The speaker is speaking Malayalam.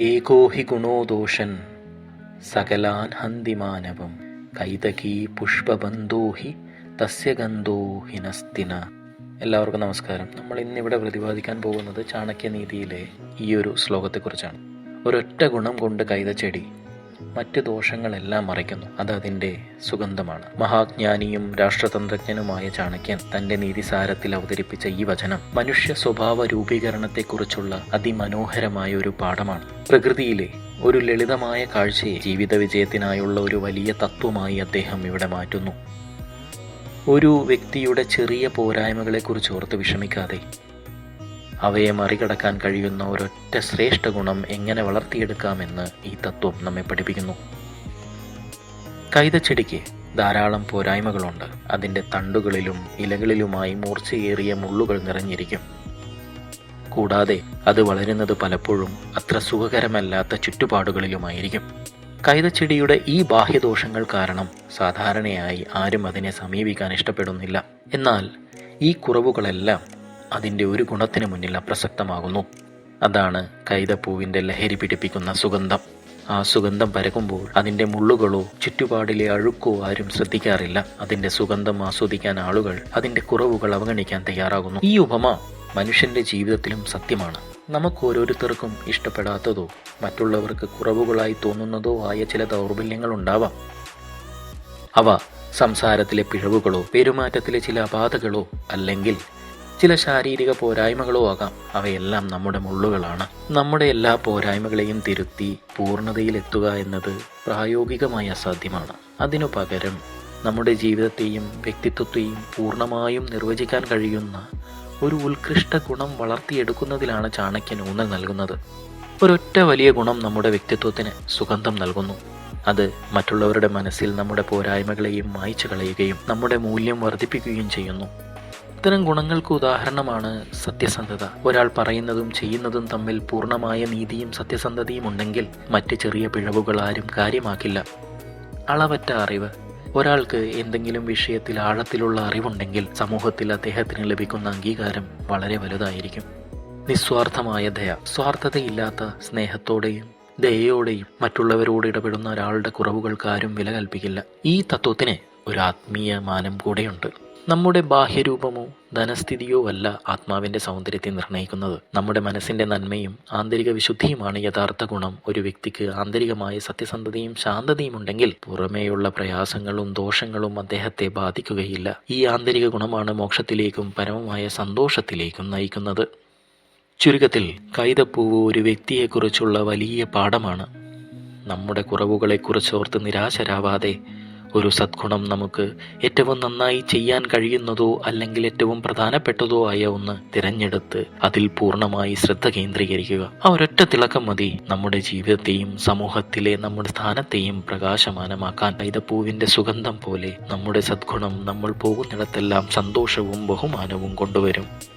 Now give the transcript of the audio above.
ഏകോ ഹി ഗുണോ ദോഷൻ സകലാൻ ഹന്തി മാനവം കൈതകീ പുഷ്പബന്ധോഹി തസ്യ ഗന്ധോ ഹിനസ്തിന എല്ലാവർക്കും നമസ്കാരം. നമ്മൾ ഇന്നിവിടെ പ്രതിപാദിക്കാൻ പോകുന്നത് ചാണക്യനീതിയിലെ ഈ ഒരു ശ്ലോകത്തെക്കുറിച്ചാണ്. ഒരൊറ്റ ഗുണം കൊണ്ട് കൈതച്ചെടി മറ്റ് ദോഷങ്ങളെല്ലാം മറയ്ക്കുന്നു. അത് അതിന്റെ സുഗന്ധമാണ്. മഹാജ്ഞാനിയും രാഷ്ട്രതന്ത്രജ്ഞനുമായ ചാണക്യൻ തന്റെ നീതിസാരത്തിൽ അവതരിപ്പിച്ച ഈ വചനം മനുഷ്യ സ്വഭാവ രൂപീകരണത്തെക്കുറിച്ചുള്ള അതിമനോഹരമായ ഒരു പാഠമാണ്. പ്രകൃതിയിലെ ഒരു ലളിതമായ കാഴ്ചയെ ജീവിത വിജയത്തിനായുള്ള ഒരു വലിയ തത്വമായി അദ്ദേഹം ഇവിടെ മാറ്റുന്നു. ഒരു വ്യക്തിയുടെ ചെറിയ പോരായ്മകളെക്കുറിച്ച് ഓർത്ത് വിഷമിക്കാതെ അവയെ മറികടക്കാൻ കഴിയുന്ന ഒരൊറ്റ ശ്രേഷ്ഠ ഗുണം എങ്ങനെ വളർത്തിയെടുക്കാമെന്ന് ഈ തത്വം നമ്മെ പഠിപ്പിക്കുന്നു. കൈതച്ചെടിക്ക് ധാരാളം പോരായ്മകളുണ്ട്. അതിന്റെ തണ്ടുകളിലും ഇലകളിലുമായി മൂർച്ചയേറിയ മുള്ളുകൾ നിറഞ്ഞിരിക്കും. കൂടാതെ അത് വളരുന്നത് പലപ്പോഴും അത്ര സുഖകരമല്ലാത്ത ചുറ്റുപാടുകളിലുമായിരിക്കും. കൈതച്ചെടിയുടെ ഈ ബാഹ്യദോഷങ്ങൾ കാരണം സാധാരണയായി ആരും അതിനെ സമീപിക്കാൻ ഇഷ്ടപ്പെടുന്നില്ല. എന്നാൽ ഈ കുറവുകളെല്ലാം അതിന്റെ ഒരു ഗുണത്തിന് മുന്നിൽ അപ്രസക്തമാകുന്നു. അതാണ് കൈതപ്പൂവിന്റെ ലഹരി പിടിപ്പിക്കുന്ന സുഗന്ധം. ആ സുഗന്ധം പരക്കുമ്പോൾ അതിന്റെ മുള്ളുകളോ ചുറ്റുപാടിലെ അഴുക്കോ ആരും ശ്രദ്ധിക്കാറില്ല. അതിന്റെ സുഗന്ധം ആസ്വദിക്കാൻ ആളുകൾ അതിന്റെ കുറവുകൾ അവഗണിക്കാൻ തയ്യാറാകുന്നു. ഈ ഉപമ മനുഷ്യന്റെ ജീവിതത്തിലും സത്യമാണ്. നമുക്ക് ഓരോരുത്തർക്കും ഇഷ്ടപ്പെടാത്തതോ മറ്റുള്ളവർക്ക് കുറവുകളായി തോന്നുന്നതോ ആയ ചില ദൗർബല്യങ്ങൾ ഉണ്ടാവാം അവ സംസാരത്തിലെ പിഴവുകളോ പെരുമാറ്റത്തിലെ ചില അപാധകളോ അല്ലെങ്കിൽ ചില ശാരീരിക പോരായ്മകളോ ആകാം. അവയെല്ലാം നമ്മുടെ മുള്ളുകളാണ്. നമ്മുടെ എല്ലാ പോരായ്മകളെയും തിരുത്തി പൂർണതയിലെത്തുക എന്നത് പ്രായോഗികമായി അസാധ്യമാണ്. അതിനു പകരം നമ്മുടെ ജീവിതത്തെയും വ്യക്തിത്വത്തെയും പൂർണമായും നിർവചിക്കാൻ കഴിയുന്ന ഒരു ഉത്കൃഷ്ട ഗുണം വളർത്തിയെടുക്കുന്നതിലാണ് ചാണക്യൻ ഊന്നൽ നൽകുന്നത്. ഒരൊറ്റ വലിയ ഗുണം നമ്മുടെ വ്യക്തിത്വത്തിന് സുഗന്ധം നൽകുന്നു. അത് മറ്റുള്ളവരുടെ മനസ്സിൽ നമ്മുടെ പോരായ്മകളെയും മായ്ച്ചു കളയുകയും നമ്മുടെ മൂല്യം വർദ്ധിപ്പിക്കുകയും ചെയ്യുന്നു. ഇത്തരം ഗുണങ്ങൾക്ക് ഉദാഹരണമാണ് സത്യസന്ധത. ഒരാൾ പറയുന്നതും ചെയ്യുന്നതും തമ്മിൽ പൂർണമായ നീതിയും സത്യസന്ധതയും ഉണ്ടെങ്കിൽ മറ്റ് ചെറിയ പിഴവുകൾ ആരും കാര്യമാക്കില്ല. അളവറ്റ അറിവ്. ഒരാൾക്ക് എന്തെങ്കിലും വിഷയത്തിൽ ആഴത്തിലുള്ള അറിവുണ്ടെങ്കിൽ സമൂഹത്തിൽ അദ്ദേഹത്തിന് ലഭിക്കുന്ന അംഗീകാരം വളരെ വലുതായിരിക്കും. നിസ്വാർത്ഥമായ ദയ. സ്വാർത്ഥതയില്ലാത്ത സ്നേഹത്തോടെയും ദയയോടെയും മറ്റുള്ളവരോട് ഇടപെടുന്ന ഒരാളുടെ കുറവുകൾക്ക് ആരും വില കൽപ്പിക്കില്ല. ഈ തത്വത്തിന് ഒരു ആത്മീയ മാനം കൂടെയുണ്ട്. നമ്മുടെ ബാഹ്യരൂപമോ ധനസ്ഥിതിയോ അല്ല ആത്മാവിന്റെ സൗന്ദര്യത്തെ നിർണയിക്കുന്നത് നമ്മുടെ മനസ്സിന്റെ നന്മയും ആന്തരിക വിശുദ്ധിയുമാണ് യഥാർത്ഥ ഗുണം. ഒരു വ്യക്തിക്ക് ആന്തരികമായ സത്യസന്ധതയും ശാന്തതയും ഉണ്ടെങ്കിൽ പുറമേയുള്ള പ്രയാസങ്ങളും ദോഷങ്ങളും അദ്ദേഹത്തെ ബാധിക്കുകയില്ല. ഈ ആന്തരിക ഗുണമാണ് മോക്ഷത്തിലേക്കും പരമമായ സന്തോഷത്തിലേക്കും നയിക്കുന്നത്. ചുരുക്കത്തിൽ കൈതപ്പൂവ് ഒരു വ്യക്തിയെക്കുറിച്ചുള്ള വലിയ പാഠമാണ്. നമ്മുടെ കുറവുകളെക്കുറിച്ചോർത്ത് നിരാശരാവാതെ ഒരു സദ്ഗുണം നമുക്ക് ഏറ്റവും നന്നായി ചെയ്യാൻ കഴിയുന്നതോ അല്ലെങ്കിൽ ഏറ്റവും പ്രധാനപ്പെട്ടതോ ആയ ഒന്ന് തിരഞ്ഞെടുത്ത് അതിൽ പൂർണമായി ശ്രദ്ധ കേന്ദ്രീകരിക്കുക. ആ ഒരൊറ്റ തിളക്കം മതി. നമ്മുടെ ജീവിതത്തെയും സമൂഹത്തിലെ നമ്മുടെ സ്ഥാനത്തെയും പ്രകാശമാനമാക്കാൻ കൈതപ്പൂവിന്റെ സുഗന്ധം പോലെ നമ്മുടെ സദ്ഗുണം നമ്മൾ പോകുന്നിടത്തെല്ലാം സന്തോഷവും ബഹുമാനവും കൊണ്ടുവരും.